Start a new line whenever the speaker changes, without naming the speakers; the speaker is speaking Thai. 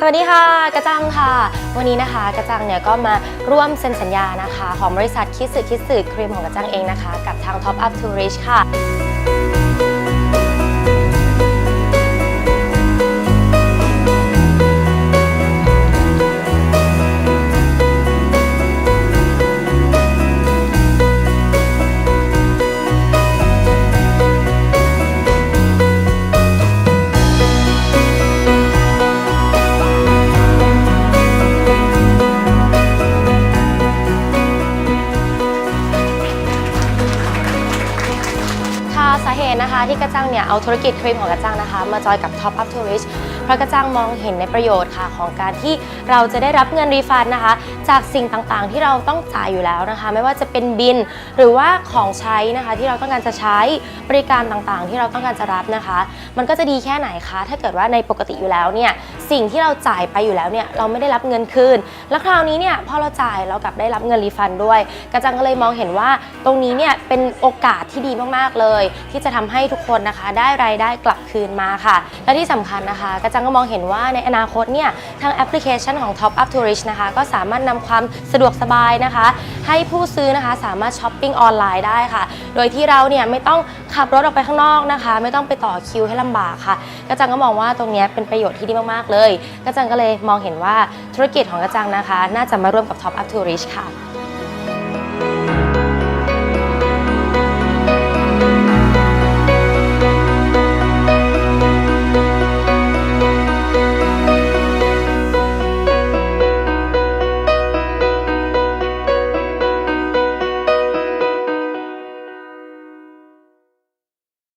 สวัสดีค่ะกระจังค่ะ วันนี้นะคะกระจังเนี่ยก็มาร่วมเซ็นสัญญานะคะ ของบริษัทคิดสึคิดสึครีมของกระจังเองนะคะ กับทาง Top Up to Reach ค่ะ ตนะคะที่กระจังเนี่ยเอาธุรกิจครีมของกระจังนะคะ มาจอยกับ Top Up to Reach เพราะกระจังมองเห็นในประโยชน์ค่ะของการที่เราจะได้รับเงินรีฟันนะคะ จากสิ่งต่างๆ ที่เราต้องจ่ายอยู่แล้วนะคะ ไม่ว่าจะเป็นบินหรือว่าของใช้นะคะที่เราต้องการจะใช้บริการต่างๆ ที่เราต้องการจะรับนะคะ มันก็จะดีแค่ไหนคะถ้าเกิดว่าในปกติอยู่แล้วเนี่ย สิ่งที่เราจ่ายไปอยู่แล้วเนี่ยเราไม่ได้รับเงินคืน แล้วคราวนี้เนี่ยพอเราจ่ายเรากลับได้รับเงินรีฟันด้วย กระจังก็เลยมองเห็นว่าตรงนี้เนี่ยเป็นโอกาสที่ดีมากๆเลย ที่จะทำให้ทุกคนนะคะ ได้รายได้กลับคืนมาค่ะ และที่สำคัญนะคะ กระจังก็มองเห็นว่าในอนาคตเนี่ยทางแอปพลิเคชันของ Top Up Tourist นะคะ ก็สามารถนำความสะดวกสบายนะคะ ให้ผู้ซื้อนะคะสามารถช้อปปิ้งออนไลน์ได้ค่ะ โดยที่เราเนี่ยไม่ต้องขับรถออกไปข้างนอกนะคะ ไม่ต้องไปต่อคิวให้ลำบากค่ะกระจังก็มองว่าตรงนี้เป็นประโยชน์ที่ดีมากๆเลยกระจังก็เลยมองเห็นว่าธุรกิจของกระจังนะคะ น่าจะมาร่วมกับ Top Up to Rich ค่ะ